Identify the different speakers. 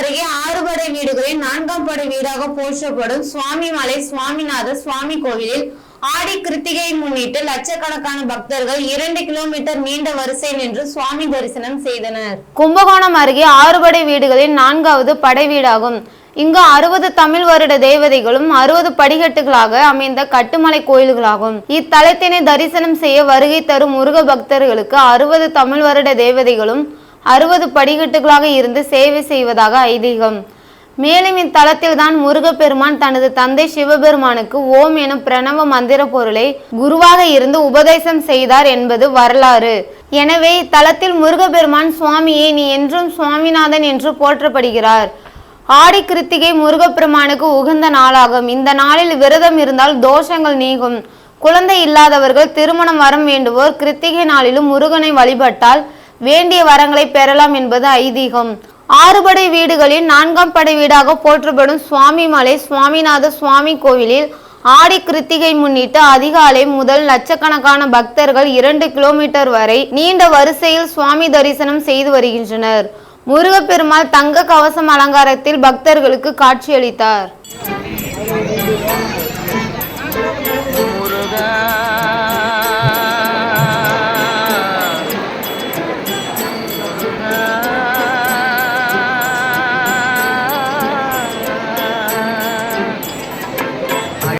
Speaker 1: அருகே ஆறுபடை வீடுகளில் நான்காம் படை வீடாக போற்றப்படும் சுவாமிமலை சுவாமிநாத சுவாமி கோவிலில் ஆடி கிருத்திகையை முன்னிட்டு லட்சக்கணக்கான பக்தர்கள் இரண்டு கிலோமீட்டர் நீண்ட வரிசை நின்று சுவாமி தரிசனம் செய்தனர்.
Speaker 2: கும்பகோணம் அருகே ஆறுபடை வீடுகளில் நான்காவது படை வீடாகும். இங்கு அறுபது தமிழ் வருட தேவதைகளும் அறுபது படிக்கட்டுகளாக அமைந்த கட்டுமலை கோயில்களாகும். இத்தலத்தினை தரிசனம் செய்ய வருகை தரும் முருக பக்தர்களுக்கு அறுபது தமிழ் வருட தேவதைகளும் அறுபது படிக்கட்டுகளாக இருந்து சேவை செய்வதாக ஐதீகம். மேலும் இத்தலத்தில் தான் முருகப்பெருமான் தனது தந்தை சிவபெருமானுக்கு ஓம் எனும் பிரணவ மந்திர பொருளை குருவாக இருந்து உபதேசம் செய்தார் என்பது வரலாறு. எனவே இத்தலத்தில் முருகப்பெருமான் சுவாமியை நீ என்றும் சுவாமிநாதன் என்று போற்றப்படுகிறார். ஆடி கிருத்திகை முருகப்பெருமானுக்கு உகந்த நாளாகும். இந்த நாளில் விரதம் இருந்தால் தோஷங்கள் நீங்கும். குழந்தை இல்லாதவர்கள் திருமணம் வரம் வேண்டுவோர் கிருத்திகை நாளிலும் முருகனை வழிபட்டால் வேண்டிய வரங்களை பெறலாம் என்பது ஐதீகம். ஆறுபடை வீடுகளில் நான்காம் படை வீடாக போற்றப்படும் சுவாமிமலை சுவாமிநாத சுவாமி கோவிலில் ஆடி கிருத்திகை முன்னிட்டு அதிகாலை முதல் லட்சக்கணக்கான பக்தர்கள் இரண்டு கிலோமீட்டர் வரை நீண்ட வரிசையில் சுவாமி தரிசனம் செய்து வருகின்றனர். முருகப்பெருமாள் தங்க கவசம் அலங்காரத்தில் பக்தர்களுக்கு காட்சியளித்தார்.